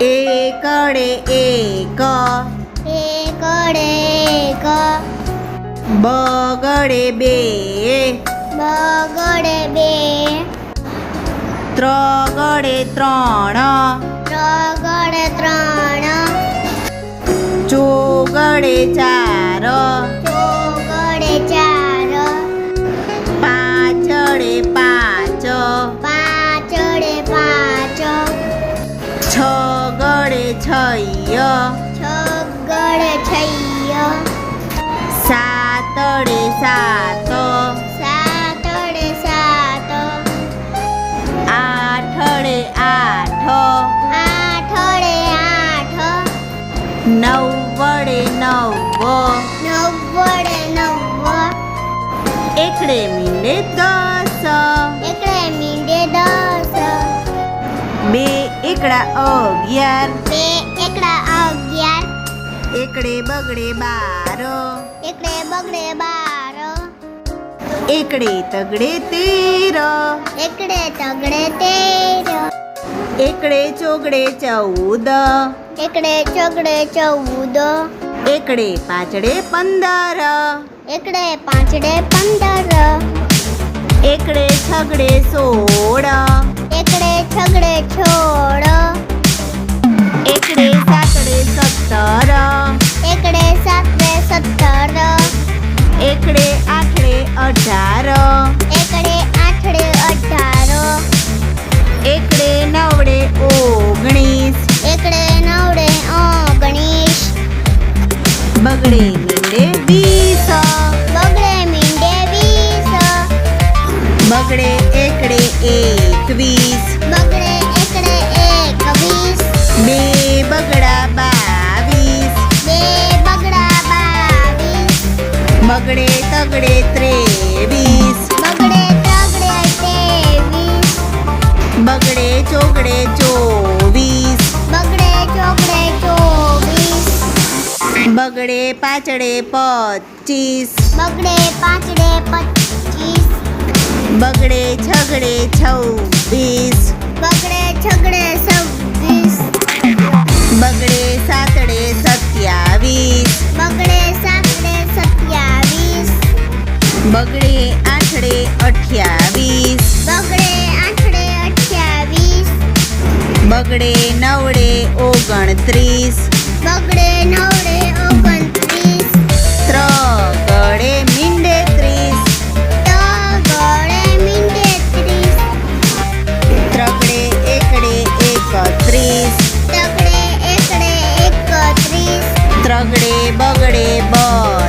એકડે એક. એકડે એક. બગડે બે. બગડે બે. ત્રગડે ત્રણ. ત્રગડે ત્રણ. ચોગડે ચાર. ચોગડે ચાર. પાછળે પાંચ. પાછળે પાંચ. છગડે છય. છગડ છૈય. સાતડે સાત. સાતડે સાત. આઠડે આઠ. આઠડે આઠ. નવડે નવ નવડ નવ એકડે મીંડે દસ. એકડે મીંડે દસ. બે એકડા અગિયાર બે એકડા અગિયાર. એકડે બગડે બાર એકડે બગડે બાર એકડે તગડે તેર એકડે તગડે તેર એકડે ચોગડે ચૌદ એકડે ચોગડે ચૌદ એકડે પાંચડે પંદર એકડે પાંચડે પંદર એકડે છગડે સોળ એકડે છગડે છોડ એકડે સાતડે સત્તર. એકડે સાતડે સત્તર. એકડે આઠડે અઢાર. એકડે આઠડે અઢાર. એકડે નવડે ઓગણીસ. એકડે નવડે ઓગણીસ. બગડે મીંડે વીસ. બગડે મીંડે વીસ. બગડે એકડે એકવીસ. બગડે તગડે ત્રેવીસ. બગડે તગડે ત્રેવીસ. બગડે ચોગડે ચોવીસ. બગડે ચોગડે ચોવીસ. બગડે પાછડે પચીસ. બગડે પાછડે પચીસ. બગડે છગડે છવ્વીસ. બગડે છગડે છવ્વીસ. બગડે બગડે આઠડે અઠ્યાવીસ. બગડે આઠડે અઠ્યાવીસ. બગડે નવડે ઓગણત્રીસ. બગડે નવડે ઓગણત્રીસ. ત્રગડે મીંડે ત્રીસ. તગડે મીંડે ત્રીસ. ત્રગડે એકડે એકત્રીસ. તગડે એકડે એકત્રીસ. ત્રગડે બગડે બત્રીસ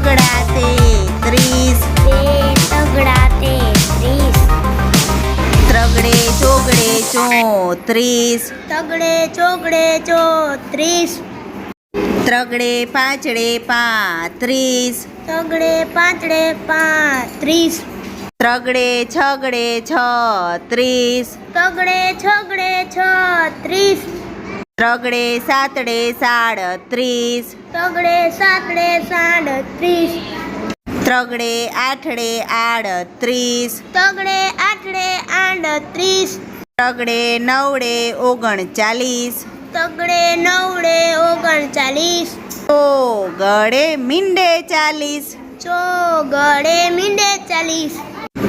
તગડા તેત્રીસ બે તગડા તેત્રીસ ત્રગડે ચોગડે ચોત્રીસ તગડે ચોગડે ચોત્રીસ ત્રગડે પાંચડે પાંત્રીસ તગડે પાંચડે પાંત્રીસ ત્રગડે છગડે છત્રીસ તગડે છગડે છત્રીસ ત્રગડે સાતડે સાડત્રીસ. તગડે સાતડે સાડત્રીસ. ત્રગડે આઠડે આડત્રીસ. તગડે આઠડે આડત્રીસ. ત્રગડે નવડે ઓગણચાલીસ. તગડે નવડે ઓગણચાલીસ. ચોગડે મીંડે ચાલીસ. ચોગડે મીંડે ચાલીસ.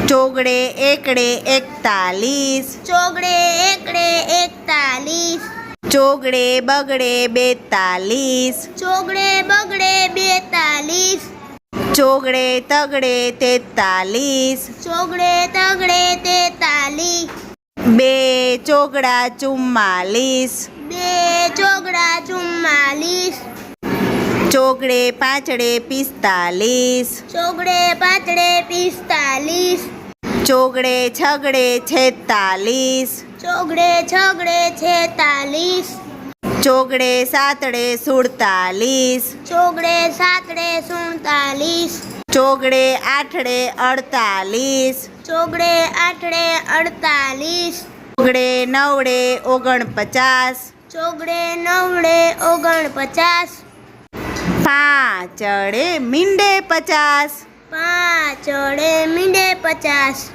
ચોગડે એકડે એકતાલીસ. ચોગડે એકડે એકતાલીસ. ચોગડે બગડે બેતાલીસ. ચોગડે બગડે બેતાલીસ. ચોગડે તગડે તેતાલીસ. ચોગડે તગડે તેતાલીસ. બે ચોગડા ચુમ્માલીસ. બે ચોગડા ચુમ્માલીસ. ચોગડે પાંચડે પિસ્તાલીસ. ચોગડે પાંચડે પિસ્તાલીસ. ચોગડે છગડે છેતાલીસ. ચોગડે છગડે છેતાલીસ. ચોગડે સાતડે સુડતાલીસ. ચોગડે સાતડે સુડતાલીસ. ચોગડે આઠડે અડતાલીસ. ચોગડે આઠડે અડતાલીસ. ચોગડે નવડે ઓગણપચાસ. ચોગડે નવડે ઓગણપચાસ. પાંચડે મીંડે પચાસ. પાંચડે મીંડે પચાસ.